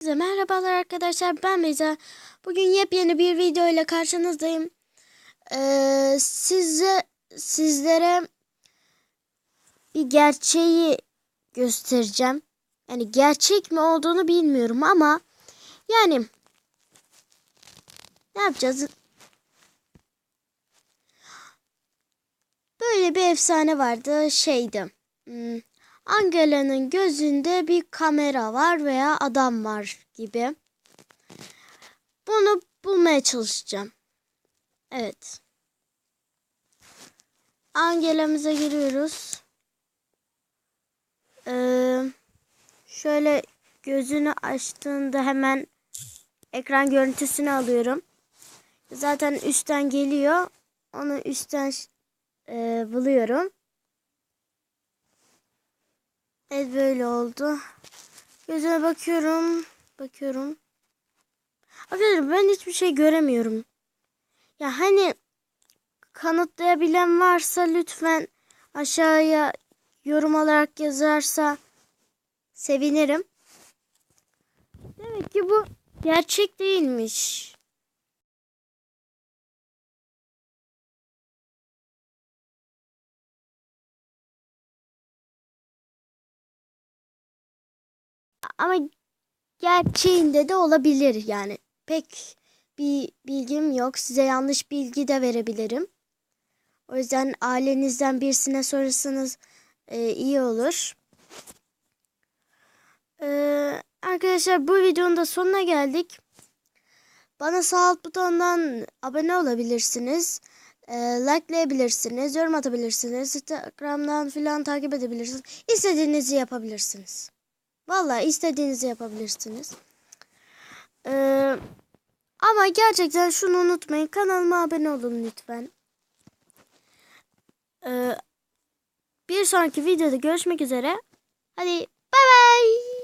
Herkese merhabalar arkadaşlar ben Beyza. Bugün yepyeni bir video ile karşınızdayım. Ee, size sizlere bir gerçeği göstereceğim. Yani gerçek mi olduğunu bilmiyorum ama yani ne yapacağız? Böyle bir efsane vardı şeydi. Hmm, Angela'nın gözünde bir kamera var veya adam var gibi. Bunu bulmaya çalışacağım. Evet. Angela'mıza giriyoruz. Ee, şöyle gözünü açtığında hemen ekran görüntüsünü alıyorum. Zaten üstten geliyor. Onu üstten e, buluyorum. Evet böyle oldu. Gözüne bakıyorum. Bakıyorum. Arkadaşlar ben hiçbir şey göremiyorum. Ya hani kanıtlayabilen varsa lütfen aşağıya yorum olarak yazarsa sevinirim. Demek ki bu gerçek değilmiş. Ama gerçeğinde de olabilir yani. Pek bir bilgim yok. Size yanlış bilgi de verebilirim. O yüzden ailenizden birisine sorarsanız e, iyi olur. Ee, arkadaşlar bu videonun da sonuna geldik. Bana sağ alt butonundan abone olabilirsiniz. E, likelayabilirsiniz. Yorum atabilirsiniz. Instagram'dan filan takip edebilirsiniz. İstediğinizi yapabilirsiniz. Vallahi istediğinizi yapabilirsiniz. Ee, ama gerçekten şunu unutmayın. Kanalıma abone olun lütfen. Ee, bir sonraki videoda görüşmek üzere. Hadi bay bay.